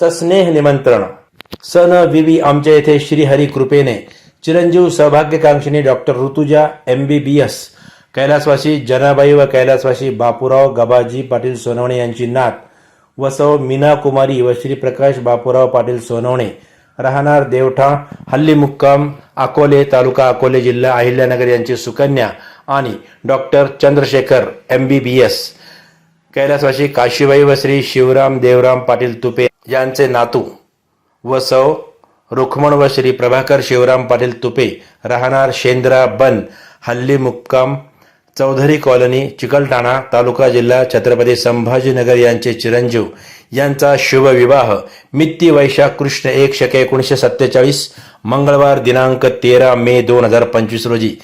सस्नेह निमंत्रण। सन विवी आमच्या येथे श्रीहरी कृपेने चिरंजीव सौभाग्यकांक्षिणी doctor Rutuja M B B S कैलासवासी जनाबाई व कैलासवासी बापूराव गबाजी पाटील सोनवणे यांची नात व सौ मीना कुमारी व श्री प्रकाश बापूराव पाटील सोनवणे राहणार देवठा हल्ली मुक्काम अकोले तालुका अकोले जिल्हा अहिल्यानगर यांची सुकन्या आणि doctor Chandrashekhar M B B S कैलासवासी काशीबाई व श्री शिवराम देवराम पाटील तुपे यांचे नातू व सौ रुक्मण व श्री प्रभाकर शिवराम पाटील तुपे राहणार शेंद्रा बन हल्ली मुक्काम चौधरी कॉलनी चिकलठाणा तालुका जिल्हा छत्रपती संभाजीनगर यांचे चिरंजीव. यांचा शुभविवाह मित्ती वैशाख कृष्ण एक शके एकोणीसशे सत्तेचाळीस मंगळवार दिनांक तेरा मे दोन हजार पंचवीस रोजी.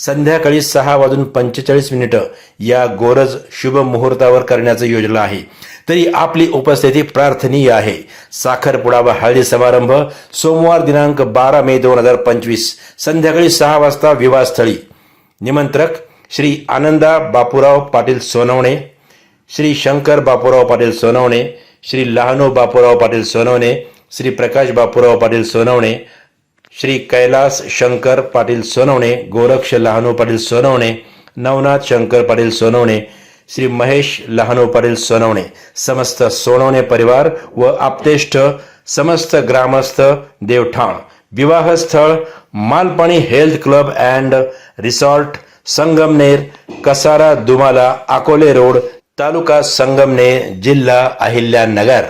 संध्याकाळी सहा वाजून पंचेचाळीस मिनिटं या गोरज शुभ मुहूर्तावर करण्याचं योजना आहे. तरी आपली उपस्थिती प्रार्थनीय आहे. साखरपुडा व हळदी समारंभ सोमवार दिनांक बारा मे दोन हजार पंचवीस संध्याकाळी सहा वाजता विवाहस्थळी. निमंत्रक श्री आनंदा बापूराव पाटील सोनवणे श्री शंकर बापूराव पाटील सोनवणे श्री लहानू बापूराव पाटील सोनवणे श्री प्रकाश बापूराव पाटील सोनवणे श्री कैलास शंकर पाटील सोनवणे गोरक्ष लहानू पाटील सोनवणे नवनाथ शंकर पाटील सोनवणे श्री महेश लहानू पाटील सोनवणे समस्त सोनवणे परिवार व आप्तेष्ट समस्त ग्रामस्थ Devthan. विवाहस्थळ Malpani health club and resort Sangamner Kasara Dumala Akole road taluka Sangamner जिल्हा अहिल्यानगर.